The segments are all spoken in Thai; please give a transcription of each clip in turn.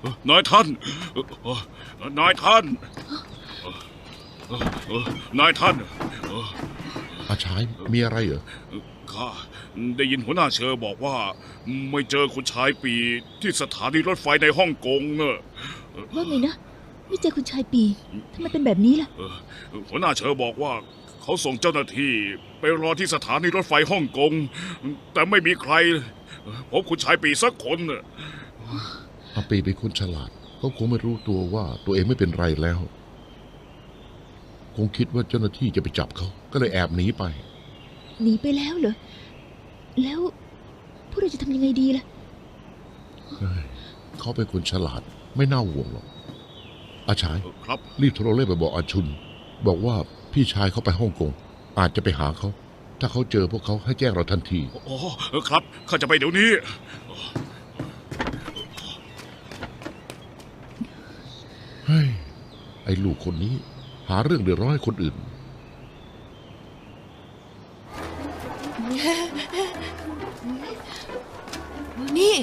เอ่อนายท่านเอ่อเอ่อนายท่านเอ่อเอ่อนายท่านเอ่ออาชายมีอะไรเหรอข้าได้ยินหัวหน้าเชอบอกว่า ไม่เจอคุณชายปีที่สถานีรถไฟในฮ่องกงเนอะว่าไงนะไม่เจอคุณชายปีทำไมเป็นแบบนี้ล่ะเออหัวหน้าเชอบอกว่าเขาส่งเจ้าหน้าที่ไปรอที่สถานีรถไฟฮ่องกง แต่ไม่มีใครพบคุณชายปีสักคนน่ะ อาปีเป็นคนฉลาดเขาคงไม่รู้ตัวว่าตัวเองไม่เป็นไรแล้ว คงคิดว่าเจ้าหน้าที่จะไปจับเขา ก็เลยแอบหนีไป หนีไปแล้วเหรอ แล้วพวกเราจะทำยังไงดีล่ะเฮ้ยเขาเป็นคนฉลาดไม่น่าห่วงหรอก อาชายเออครับ รีบโทรเลขไปบอกอาชุน บอกว่าพี่ชายเขาไปฮ่องกง อาจจะไปหาเขา ถ้าเขาเจอพวกเขาให้แจ้งเราทันทีอ๋อเออครับข้าจะไปเดี๋ยวนี้ ฮ้ย ไอ้ลูกคนนี้ หาเรื่องเดือดร้อนให้คนอื่น นี่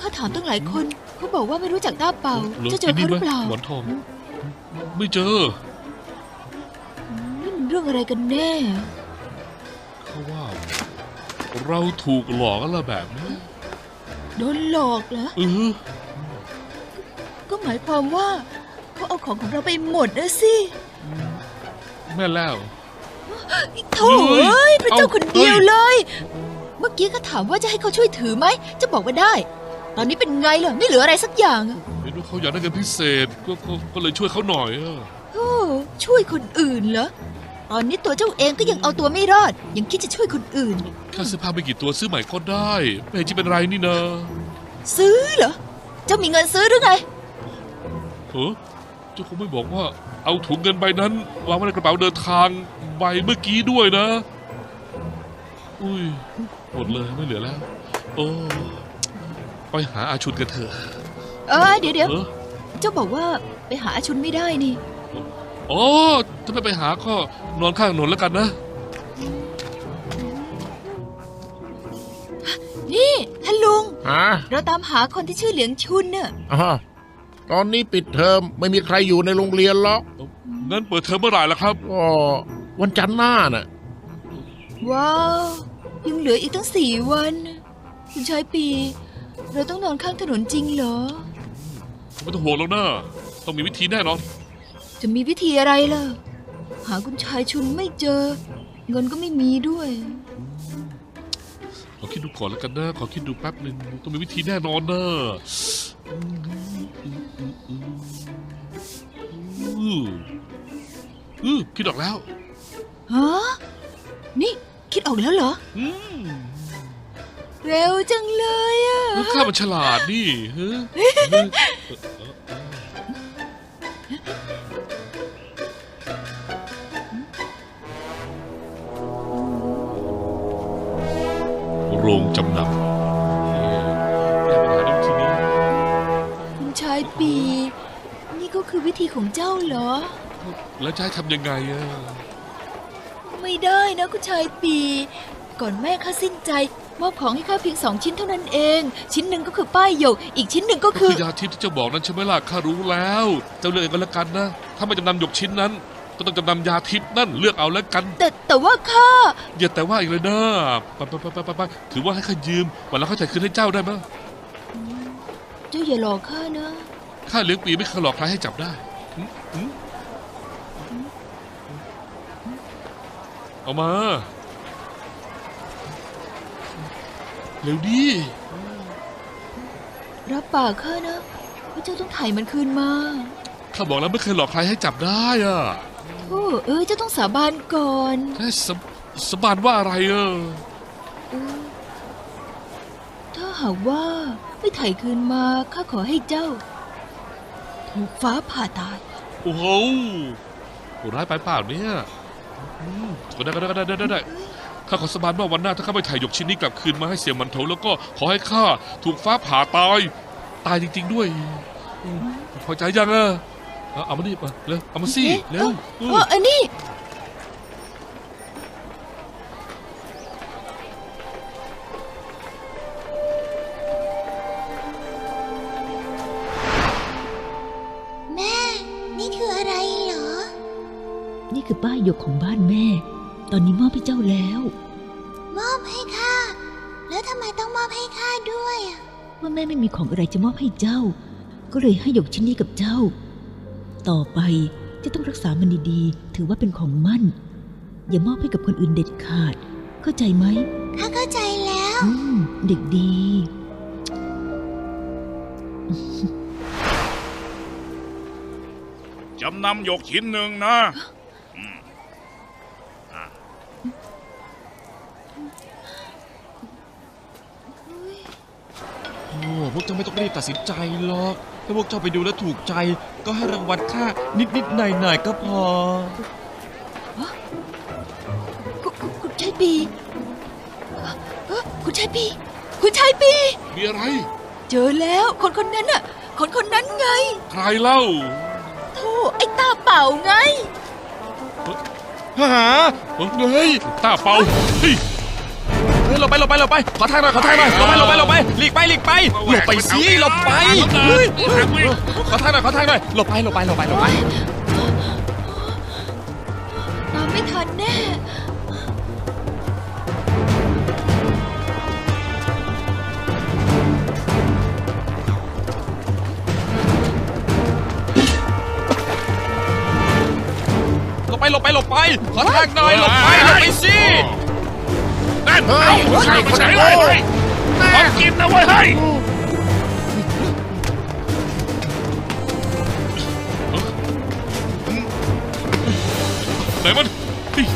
ข้าถามตั้งหลายคนเขาบอกว่าไม่รู้จักต้าเป่าหลืจะเจอเขาหรือเปล่าหมอนทอง ไม่เจอ นี่มันเรื่องอะไรกันแน่เขาว่า เราถูกหลอกอะไรแบบนี้ โดนหลอกเหรอเออก็ หมายความว่า เขาเอาของของเราไปหมดนะสิแม่แล้วโถ่เฮ้เอ้ยยเป็นเจ้าเอาคนเดียวเฮ้ยเลย เมื่อกี้ข้าถามว่าจะให้เขาช่วยถือไหม จะบอกว่าได้ ตอนนี้เป็นไงล่ะไม่เหลืออะไรสักอย่างอะเห็นว่าเขาอยากได้เงินพิเศษก็ก็ก็เลยช่วยเขาหน่อยอะโอ้ช่วยคนอื่นเหรอตอนนี้ตัวเจ้าเองก็ยังเอาตัวไม่รอด ยังคิดจะช่วยคนอื่นแค่เสื้อผ้าไม่กี่ตัวซื้อใหม่ก็ได้ไม่เห็นจะเป็นไรนี่นะซื้อเหรอเจ้ามีเงินซื้อหรือไงเออเจ้าคงไม่บอกว่า เอาถุงเงินใบนั้นวางไว้ในกระเป๋าเดินทางใบเมื่อกี้ด้วยนะ อุ้ยหมดเลยไม่เหลือแล้ว โอ้ไปหาอาชุนกันเถอะเออเดี๋ยวเดี๋ยวเออเจ้าบอกว่าไปหาอาชุนไม่ได้นี่ อ๋อถ้าไม่ไปหาก็นอนข้างถนนแล้วกันนะ นี่ท่านลุง ฮะเราตามหาคนที่ชื่อเหลียงชุนเน่ะอ่า ตอนนี้ปิดเทอมไม่มีใครอยู่ในโรงเรียนหรอกงั้นเปิดเทอมเมื่อไหร่ล่ะครับ ก็วันจันทร์หน้าน่ะ ว้าวยังเหลืออีกตั้งสี่วัน คุณชายปี เราต้องนอนข้างถนนจริงเหรอ ไม่ต้องห่วงแล้วนะต้องมีวิธีแน่นอนจะมีวิธีอะไรล่ะ หาคุณชายชุนไม่เจอ เงินก็ไม่มีด้วย ขอคิดดูก่อนแล้วกันนะ ขอคิดดูแป๊บหนึ่งต้องมีวิธีแน่นอนนะอื ออือคิดออกแล้ว ฮะนี่คิดออกแล้วเหรอ อืมเร็วจังเลยอะข้ามันฉลาดนี่เฮ้ยโรงจำน ของเจ้าเหรอ แล้วจะให้ทำยังไงอะไม่ได้นะคุณชายปี ก่อนแม่ข้าสิ้นใจ มอบของให้ข้าเพียงสองชิ้นเท่านั้นเอง ชิ้นหนึ่งก็คือป้ายหยก อีกชิ้นหนึ่งก็ก็คืคืออยาทิพย์ที่เจ้าบอกนั้นใช่ไหมล่ะข้ารู้แล้ว เจ้าเลือกเองก็แล้วกันนะ ถ้าไม่จำนำหยกชิ้นนั้น ก็ต้องจำนำยาทิพย์นั่นเลือกเอาแล้วกัน แต่แต่ว่าข้า อย่าแต่ว่าอีกเลยนะไปไปไปไปไปไปถือว่าให้ข้ายืมวันหแล้วข้าจ่ายคืนให้เจ้าได้ไหมเจ้าอย่าหลอกข้านะ ข้าเลี้ยงปีไม่เคยหลอกใครให้จับได้หึหึ เอามา เร็วดิรับปากข้านะว่าเจ้าต้องไถ่มันคืนมาข้าบอกแล้วไม่เคยหลอกใครให้จับได้อะโอ้เออเจ้าต้องสาบานก่อนแค่สบสบานว่าอะไรเออเออถ้าหากว่าไม่ไถ่คืนมาข้าขอให้เจ้า ถูกฟ้าผ่าตาย โอ้โหโหร้ายไปเปล่าเนี่ยอืมก็ได้ก็ได้ก็ได้ได้ได้ได้ข้าขอสบานว่าวันหน้าถ้าข้าไม่ถ่ายหยกชิ้นนี้กลับคืนมาให้เสียมันโถแล้วก็ขอให้ข้าถูกฟ้าผ่าตาย ตายจริง ๆ ด้วยอืมพอใจยังอะเอาเอามานี่มาเร็วเอามาสิเอ๊ะเร็วเอออันนี้ หยกของบ้านแม่ ตอนนี้มอบให้เจ้าแล้ว มอบให้ข้าแล้วทำไมต้องมอบให้ข้าด้วยอะว่าแม่ไม่มีของอะไรจะมอบให้เจ้า ก็เลยให้หยกชิ้นนี้กับเจ้า ต่อไปจะต้องรักษามันดีๆ ถือว่าเป็นของมั่น อย่ามอบให้กับคนอื่นเด็ดขาด เข้าใจไหมข้าเข้าใจแล้วเด็กดีจำนำหยกชิ้นหนึ่งนะ พวกเจ้าไม่ต้องรีบตัดสินใจหรอก ถ้าพวกเจ้าไปดูแล้วถูกใจ ก็ให้รางวัลค่านิดๆหน่อยๆก็พอคุณคุณคุณชายปีเอ้อคุณชายปี คุณชายปี มีอะไร เจอแล้วคนคนนั้นน่ะ คนคนนั้นไง ใครเล่าโธ่ไอ้ตาเป่าไงหาเฮ้ยตาเป่าเฮ้ยเฮ้ย หลบไปหลบไปหลบไป ขอทางหน่อยขอทางหน่อยหลบไปหลบไปหลบไปหลีกไปหลีกไปหลบไปสิหลบไปเฮ้ยขอทางหน่อยขอทางหน่อยหลบไปหลบไปหลบไปหลบไปตามไม่ทันแน่หลบไปหลบไปหลบไป ขอทางหน่อยหลบไปหลบไปสิ นั่นเอาใช่ใช่เลยของกินนะเว้ยเฮ้ยไหนมันเฮ้ย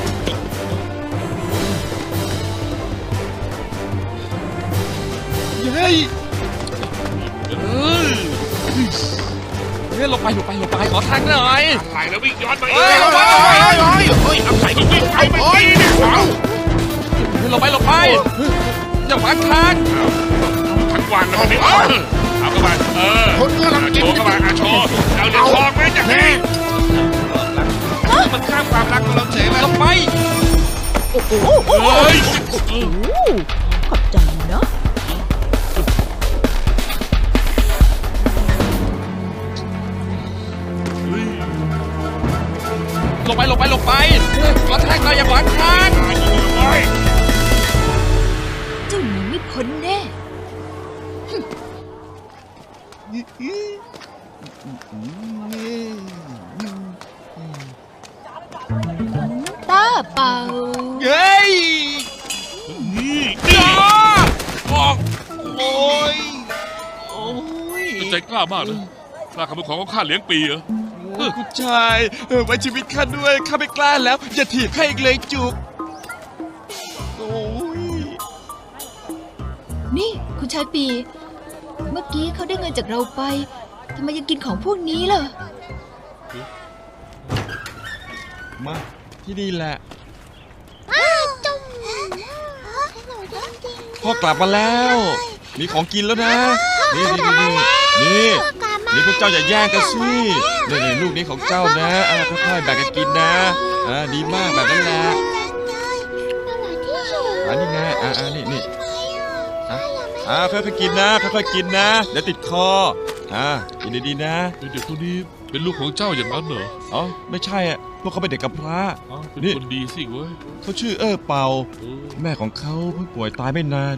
เฮ้ยเอ้ยเฮ้ยหลบไปหลบไปหลบไปขอทางหน่อยไหลแล้ววิ่งย้อนไปเฮ้ยเฮ้ยเฮ้ยเฮ้ยเฮ้ยอะไรก็วิ่งไปเมื่อกี้เนี่ยเอา หลบไปหลบไปอย่าขวางทางทั้งวันแล้วนี่เอาเอาเข้าไปเออคนกำลังกินโชว์เข้าไปอะโชว์เอาเดี๋ยวทองไหมจะให้มันข้ามความรักของเราเฉยเลยหลบไปเฮ้ยขอบใกล้ามากนะกล้าขโมยของของข้าเลี้ยงปีเหรอคุณชายเออไว้ชีวิตข้าด้วยข้าไม่กล้าแล้ว อย่าถีบข้าอีกเลยจุกโอ้ยนี่คุณชายปี เมื่อกี้เขาได้เงินจากเราไปทำไมยังกินของพวกนี้ล่ะมาที่นี่แหละจุ่มหนูจริงพ่อกลับมาแล้ว มีของกินแล้วนะ นี่นี่นี่นี่ๆกลับมานี่พวกเจ้าอย่าแย่งกันสินี่นี่ลูกนี้ของเจ้านะอ่าค่อยๆแบ่งกันกินนะอ่าดีมากแบบนั้นแหละอร่อยที่สุดอันนี้ไงอ่าอ่านี่นี่ไหมอะอ่าค่อยๆกินนะค่อยๆกินนะเดี๋ยวติดคออ่ากินดีๆนะเด็กพวกนี้เป็นลูกของเจ้าอย่างนั้นเหรออ๋อไม่ใช่อะพวกเขาเป็นเด็กกำพร้าอ๋อเป็นนี่คนดีสิเว้ยเขาชื่อเออเปาเออแม่ของเขาเพิ่งป่วยตายไม่นาน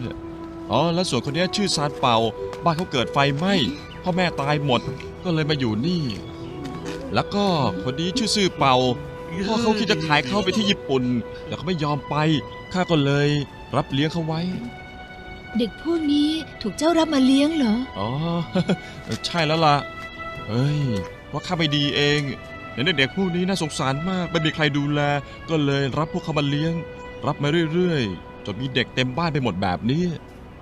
อะอ๋อแล้วส่วนคนเนี้ยชื่อซานเปาบ้านเขาเกิดไฟไหม้พ่อแม่ตายหมดก็เลยมาอยู่นี่ แล้วก็คนนี้ชื่อซื่อเปาพ่อเขาคิดจะขายเขาไปที่ญี่ปุ่น แต่เขาไม่ยอมไปข้าก็เลยรับเลี้ยงเขาไว้ เด็กพวกนี้ถูกเจ้ารับมาเลี้ยงเหรอ อ๋อ ใช่แล้วล่ะ เฮ้ย ว่าข้าไม่ดีเองเห็นเด็กๆพวกนี้น่าสงสารมากไม่มีใครดูแล ก็เลยรับพวกเขามาเลี้ยง รับมาเรื่อยๆจนมีเด็กเต็มบ้านไปหมดแบบนี้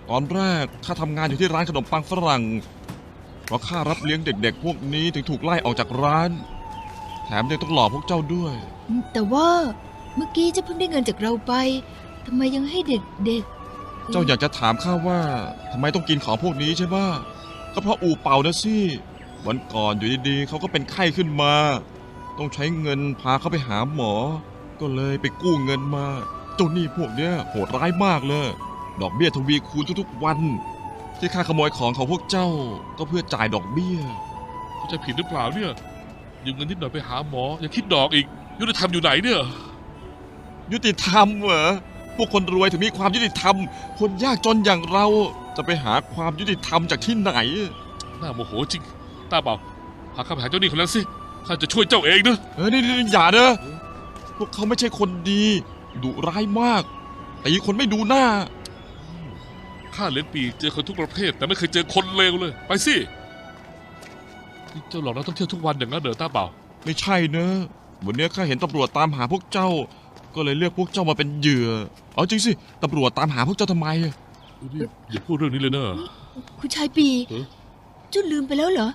ตอนแรกข้าทำงานอยู่ที่ร้านขนมปังฝรั่ง เพราะข้ารับเลี้ยงเด็ก ๆ พวกนี้ถึงถูกไล่ออกจากร้าน แถมยังต้องหลอกพวกเจ้าด้วย แต่ว่าเมื่อกี้เจ้าเพิ่งได้เงินจากเราไปทำไมยังให้เด็กๆ เจ้าอยากจะถามข้าว่าทำไมต้องกินของพวกนี้ใช่ปะก็เพราะอูเป่านะสิวันก่อนอยู่ดีๆเขาก็เป็นไข้ขึ้นมา ต้องใช้เงินพาเขาไปหาหมอ ก็เลยไปกู้เงินมาเจ้าหนี้พวกเนี้ยโหดร้ายมากเลย ดอกเบี้ยทวีคูณทุกๆวัน ที่ข้าขโมยของของพวกเจ้าก็เพื่อจ่ายดอกเบี้ยเข้าใจผิดหรือเปล่าเนี่ยยืมเงินนิดหน่อยไปหาหมออย่าคิดดอกอีก ยุติธรรมอยู่ไหนเนี่ย ยุติธรรมเหรอพวกคนรวยถึงมีความยุติธรรม คนยากจนอย่างเราจะไปหาความยุติธรรมจากที่ไหน น่าโมโหจริง ตาเปล่าพาข้าไปหาเจ้าหนี้คนนั้นสิข้าจะช่วยเจ้าเองนะเออนี่นี่นี่อย่าเด้อพวกเขาไม่ใช่คนดีดุร้ายมากตีคนไม่ดูหน้า ข้าเลี้ยงปีเจอคนทุกประเภท แต่ไม่เคยเจอคนเลวเลย ไปสินี่เจ้าหลอกนักท่องเที่ยวทุกวันอย่างนั้นเด้อตาเปล่าไม่ใช่เนอะวันนี้ข้าเห็นตำรวจตามหาพวกเจ้า ก็เลยเรียกพวกเจ้ามาเป็นเหยื่อเอาจริงสิตำรวจตามหาพวกเจ้าทำไมนี่อย่าพูดเรื่องนี้เลยเนอะคุณชายปีเอ๊ะเจ้าลืมไปแล้วเหรอ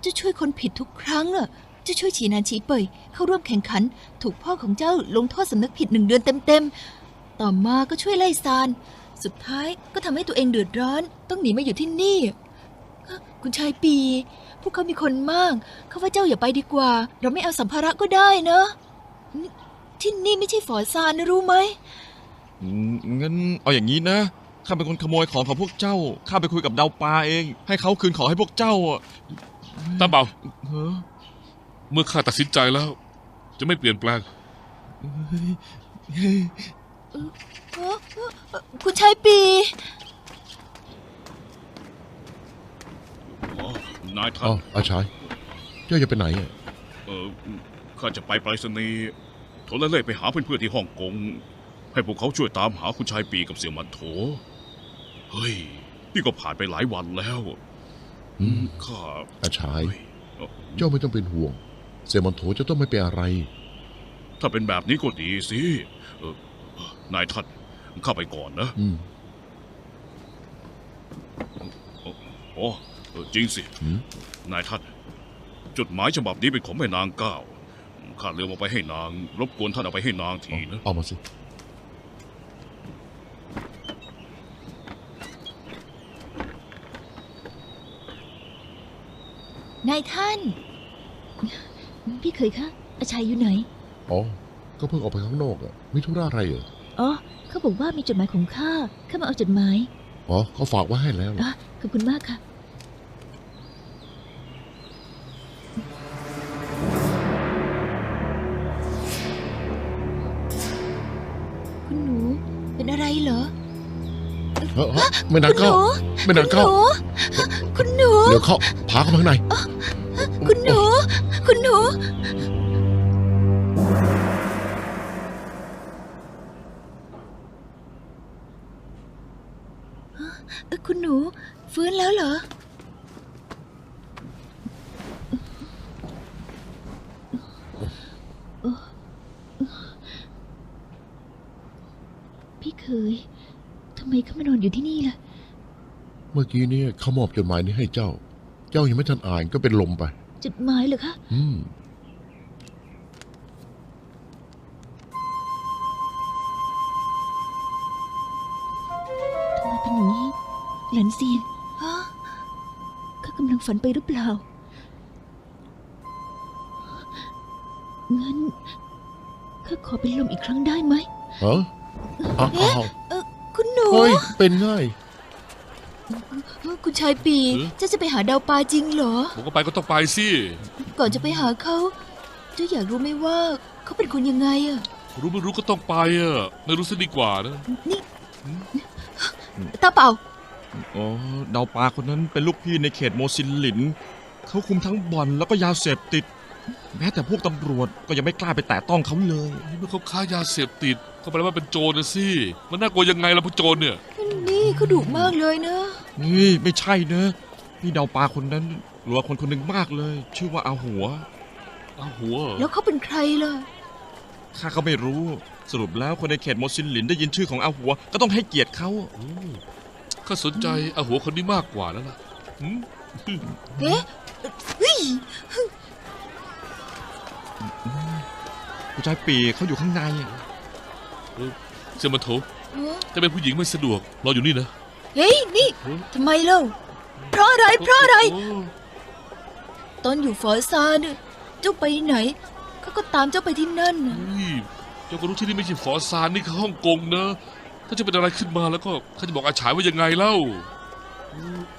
เจ้าช่วยคนผิดทุกครั้งอะเจ้าช่วยฉีนานฉีเป่ยเข้าร่วมแข่งขัน ถูกพ่อของเจ้าลงโทษสำนึกผิดหนึ่งเดือนเต็มๆ ต่อมาก็ช่วยไล่ซาน สุดท้ายก็ทำให้ตัวเองเดือดร้อน ต้องหนีมาอยู่ที่นี่เอ้อคุณชายปี พวกเขามีคนมากเขาว่าเจ้าอย่าไปดีกว่า เราไม่เอาสัมภาระก็ได้เนอะนี่ที่นี่ไม่ใช่ฝอซานนะรู้ไหมอืมงั้นเอาอย่างนี้นะข้าเป็นคนขโมยของของพวกเจ้าข้าไปคุยกับดาวปลาเอง ให้เขาคืนของให้พวกเจ้าอะตาเปล่าเฮ้อเมื่อข้าตัดสินใจแล้ว จะไม่เปลี่ยนแปลง เอ้อเอ้อเอ้อคุณชายปี อ๋อนายท่าอ๋อนอาชายเจ้าจะไปไหนอะเออข้าจะไปไปรษณีย์โทรเลขไปหาเพื่อนๆที่ฮ่องกง ให้พวกเขาช่วยตามหาคุณชายปีกับเสี่ยวมันโถ เฮ้ย นี่ก็ผ่านไปหลายวันแล้วอืมข้าอาชาย เฮ้ยเอ่อเจ้าไม่ต้องเป็นห่วง เซมันโถจะต้องไม่เป็นอะไร ถ้าเป็นแบบนี้ก็ดีสิเออเอ่อ นายท่านเข้าไปก่อนนะอืมอ๋อเออจริงสิหืมนายท่าน จดหมายฉบับนี้เป็นของแม่นางก้าวข้าเลืมเอาไปให้นาง รบกวนท่านเอาไปให้นางทีนะ เอามาสิ นายท่าน พี่เคยคะอาชัยอยู่ไหน อ๋อ ก็เพิ่งออกไปข้างนอกอะมีธุระอะไรเหรอ อ๋อเขาบอกว่ามีจดหมายของข้าข้ามาเอาจดหมายอ๋อเขาฝากไว้ให้แล้วเหรออะขอบคุณมากค่ะ คุณหนูเป็นอะไรเหรอเฮ้ยเฮ้ยไม่นานคุณหเข้า นูไม่นานเข้า คุณหนูเดี๋ยวเข้าพาเข้ามาข้างใน คุณหนู เมื่อกี้เนี่ยเขามอบจดหมายนี้ให้เจ้า เจ้ายังไม่ทันอ่านก็เป็นลมไป จดหมายเหรอคะ อืม ทำไมเป็นอย่างนี้ หลันเซียนฮะข้ากำลังฝันไปหรือเปล่า งั้นข้าขอเป็นลมอีกครั้งได้ไหมฮะอ้าวอ้าวเออคุณหนู เฮ้ย เป็นง่ายเออ คุณชายปีเอ๊ะเจ้าจะไปหาดาวปลาจริงเหรอ ผมก็ไปก็ต้องไปสิ ก่อนจะไปหาเขาเจ้าอยากรู้ไหมว่าเขาเป็นคนยังไงอะรู้ไม่รู้ก็ต้องไปอะไม่รู้ซะดีกว่านะ นี่ตาเปล่า อ๋อดาวปลาคนนั้นเป็นลูกพี่ในเขตโมซินหลิน เขาคุมทั้งบ่อนแล้วก็ยาเสพติด แม้แต่พวกตำรวจก็ยังไม่กล้าไปแตะต้องเขาเลย นี่มันเขาค้ายาเสพติดก็แปลว่าเป็นโจรนะสิมันน่ากลัวยังไงล่ะพวกโจรเนี่ย นี่เขาดุมากเลยนะนี่ไม่ใช่เนอะพี่ดาวปลาคนนั้นกลัวคนคนหนึ่งมากเลย ชื่อว่าอาหัวเอาหัวเหรอแล้วเขาเป็นใครล่ะข้าก็ไม่รู้สรุปแล้วคนในเขตโมซินหลินได้ยินชื่อของอาหัว ก็ต้องให้เกียรติเขาโอ้ข้าสนใจเอาหัวคนนี้มากกว่าแล้วล่ะหืมเอ๊ะเฮ้ย ผู้ชายปีเขาอยู่ข้างในเซยมาโถจะเป็นผู้หญิงไม่สะดวกรออยู่นี่นะเฮ้ยนี่ทำไมเล่าเพราะอะไรเพราะอะไร ตอนอยู่ฟอซานเนี่ยเจ้าไปไหนเขาก็ตามเจ้าไปที่นั่นน่ะเฮ้ยเจ้าก็รู้ที่นี่ไม่ใช่ฟอซานนี่คือฮ่องกงนะ ถ้าจะเป็นอะไรขึ้นมาแล้วก็ข้าจะบอกอาฉายว่ายังไงเล่า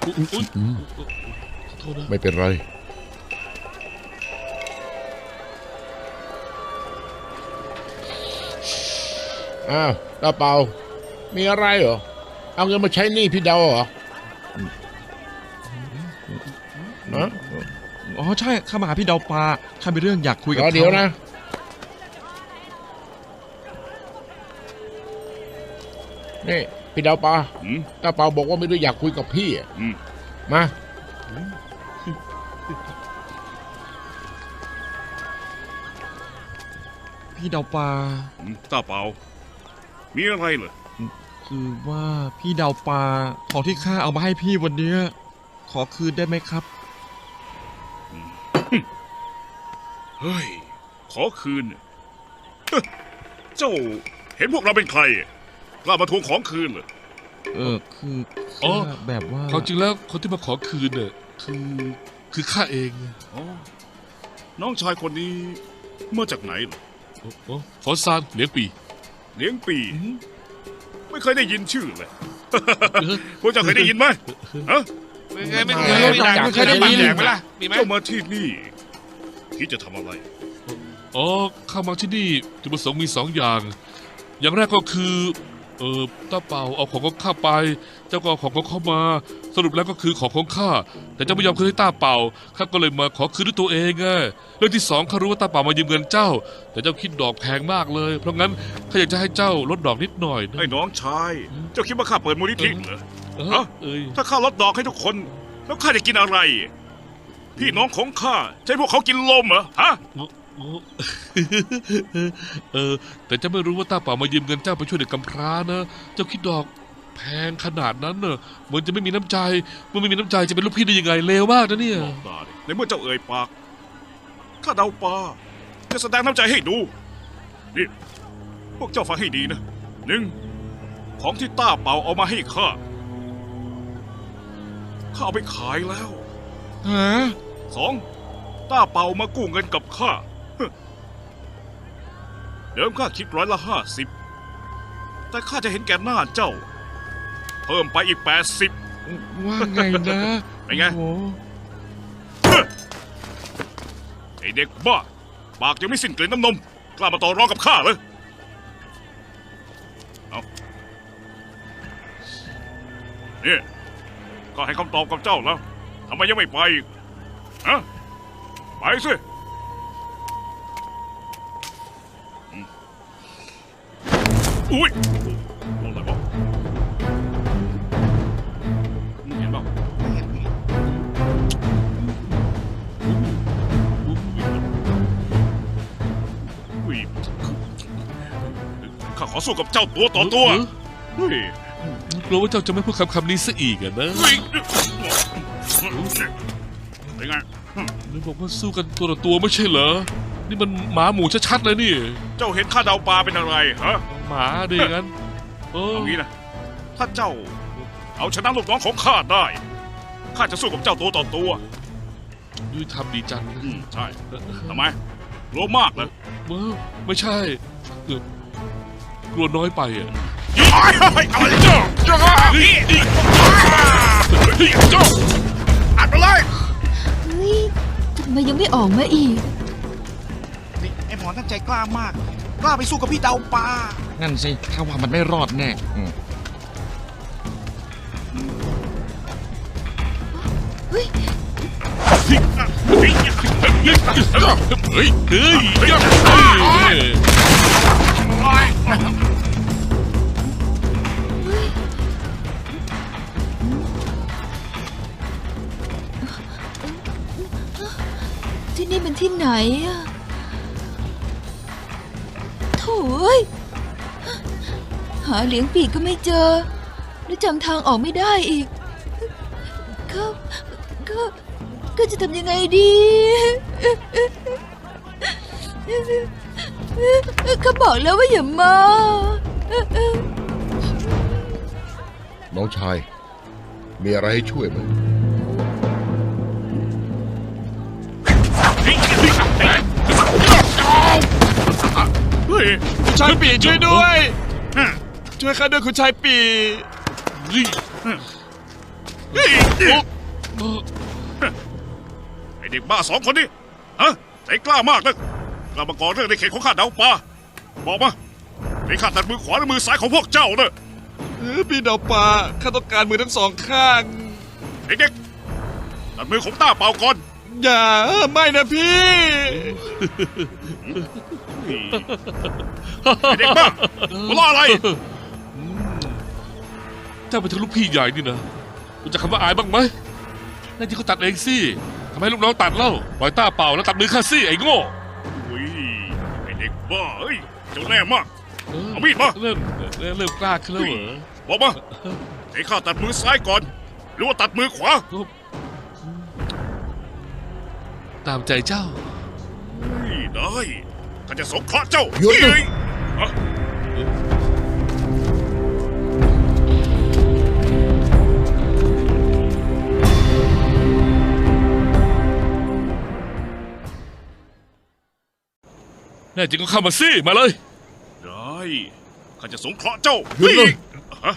อุ๊ยอุ๊ยอืมขอโทษนะ ไม่เป็นไร อ้าวตาเปา มีอะไรเหรอ เอาเงินมาใช้หนี้พี่เดาเหรอฮะอ๋อใช่ข้ามาหาพี่เดาปลาข้ามีเรื่องอยากคุยกับรอเขาเดี๋ยวนะ นี่ พี่เดาปลาอืมตาเปาบอกว่าไม่ได้อยากคุยกับพี่อะอืม มา พี่เดาปลา อืมตาเปล่า มีอะไรเหรอคือว่าพี่เดาปลาของที่ข้าเอามาให้พี่วันเนี้ยขอคืนได้ไหมครับ เฮ้ย ขอคืนเฮ้ยเจ้าเห็นพวกเราเป็นใครกล้ามาทวงของคืนเหรอเออคืออ๋อข้าแบบว่าความจริงแล้วคนที่มาขอคืนเนี่ยคือคือข้าเองอ๋อน้องชายคนนี้มาจากไหนเหรอโอ้โอ้ฟอนซานเหลียงปี เลี้ยงปีอืมไม่เคยได้ยินชื่อเลยเออพวกเจ้าเคยได้ยินไหมฮะไม่ไงไม่ไม่เคยไม่มีหนังไม่ไม่เคเคยยได้ได้ยิยินนแหลกไหมล่ะมีไหมเจ้ามาที่นี่คิดจะทำอะไร อ๋อเข้ามาที่นี่จุดประสงค์มีสองอย่าง อย่างแรกก็คือ เออต้าเป่าเอาของของข้าไป เจ้าก็เอาของของเขามา สรุปแล้วก็คือของของข้า แต่เจ้าไม่ยอมคืนให้ต้าเป่าข้าก็เลยมาขอคืนด้วยตัวเองไงเรื่องที่สองข้ารู้ว่าต้าเป่ามายืมเงินเจ้า แต่เจ้าคิดดอกแพงมากเลย เพราะงั้นข้าอยากจะให้เจ้าลดดอกนิดหน่อยนะไอ้น้องชาย เจ้าคิดว่าข้าเปิดมูลนิธิเหรอเออฮะเอ้ยถ้าข้าลดดอกให้ทุกคน แล้วข้าจะกินอะไร พี่น้องของข้าใช้พวกเขากินลมเหรอฮะโอ้โอ้เออแต่เจ้าไม่รู้ว่าต้าเป่ามายืมเงินเจ้าไปช่วยเด็กกำพร้านะ เจ้าคิดดอก แพงขนาดนั้นเนอะเหมือนจะไม่มีน้ำใจเมื่อไม่มีน้ำใจจะเป็นลูกพี่ได้ยังไงเลวมากนะเนี่ยบอกตาดิในเมื่อเจ้าเอ่ยปากข้าเดาปลาจะแสดงน้ำใจให้ดูนี่พวกเจ้าฟังให้ดีนะหนึ่งของที่ต้าเป่าเอามาให้ข้าข้าเอาไปขายแล้วฮะสองต้าเป่ามากู้เงินกับข้าฮึเดิมข้าคิดร้อยละห้าสิบแต่ข้าจะเห็นแก่หน้าเจ้า เพิ่มไปอีกแปดสิบว่าไงนะเป็นไง โอ้ไอเด็กบ้า ปากยังไม่สิ้นกลิ่นน้ำนม กล้ามาต่อรองกับข้าเลยเอาเนี่ยก็ให้คำตอบกับเจ้าแล้วทำไมยังไม่ไปอีกฮะไปสิอืมอุ้ยโดนอะไรวะ อสู้กับเจ้าตัวต่อตัวเฮ้ยกลัวว่าเจ้าจะไม่พูดคำคำนี้ซะอีกอะนะเฮ้ยเป็นไงนึกบอกว่าสู้กันตัวต่อตัวไม่ใช่เหรอ นี่มันหมาหมูชัดๆเลยนี่ เจ้าเห็นข้าเดาปลาเป็นอะไรฮะหมาดิงั้นเออเอางี้นะถ้าเจ้า เอาชนะลูกน้องของข้าได้ข้าจะสู้กับเจ้าตัวต่อตัวยุยทำดีจังอืมใช่ทำไมกลัวมากเลยเออไม่ใช่เออ กลัวน้อยไปอะอะไรเจ้าเจ้าเจ้าอัดไปเลยเฮ้ยทำไมยังไม่ออกมาอีก นี่ไอ้หมอนั่นใจกล้ามาก กล้าไปสู้กับพี่เดาปลางั้นสิข้าว่ามันไม่รอดแน่อืมเฮ้ยเฮ้ยเฮ้ยเฮ้ย ที่นี่มันที่ไหนอะโถ่เอ้ยหาเหลียงปีกก็ไม่เจอ แล้วจำทางออกไม่ได้อีก ก็ก็ก็จะทำยังไงดี เขาบอกแล้วว่าอย่ามา น้องชาย มีอะไรให้ช่วยไหมเฮ้ยคุณชายปีช่วยด้วย ช่วยข้าด้วยคุณชายปีเฮ้ยเฮ้ยเออไอเด็กบ้าสองคนนี้ฮะใจกล้ามากนะ กล้ามาก่อเรื่องในเขตของข้าเดาปลาบอกมาเป็นข้าตัดมือขวาและมือซ้ายของพวกเจ้าเนอะเออพี่ดาวป่าข้าต้องการมือทั้งสองข้างเด็กๆตัดมือของต้าเป่าก่อนอย่าไม่นะพี่ไอ้เด็กบ้าหัวเราะอะไรเจ้าเป็นถึงลูกพี่ใหญ่นี่นะรู้จักคำว่าอายบ้างไหมนั่นที่เขาตัดเองสิทำไมลูกน้องตัดเล่าปล่อยต้าเป่าแล้วตัดมือข้าสิไอ้โง่อุ้ยไอ้เด็กบ้าเอ้ยเจ้าแน่มากเออเอามีดมา เริ่มเริ่มเริ่มกล้าขึ้นแล้วเหรอบอกมาให้ข้าตัดมือซ้ายก่อน หรือว่าตัดมือขวา ตามใจเจ้าเฮ้ยได้ข้าจะสงเคราะห์เจ้าหยุดนะเฮ้ยฮะ แน่จริงก็เข้ามาสิมาเลย ได้ข้าจะสงเคราะห์เจ้าหยุดนะเฮ้ยฮะ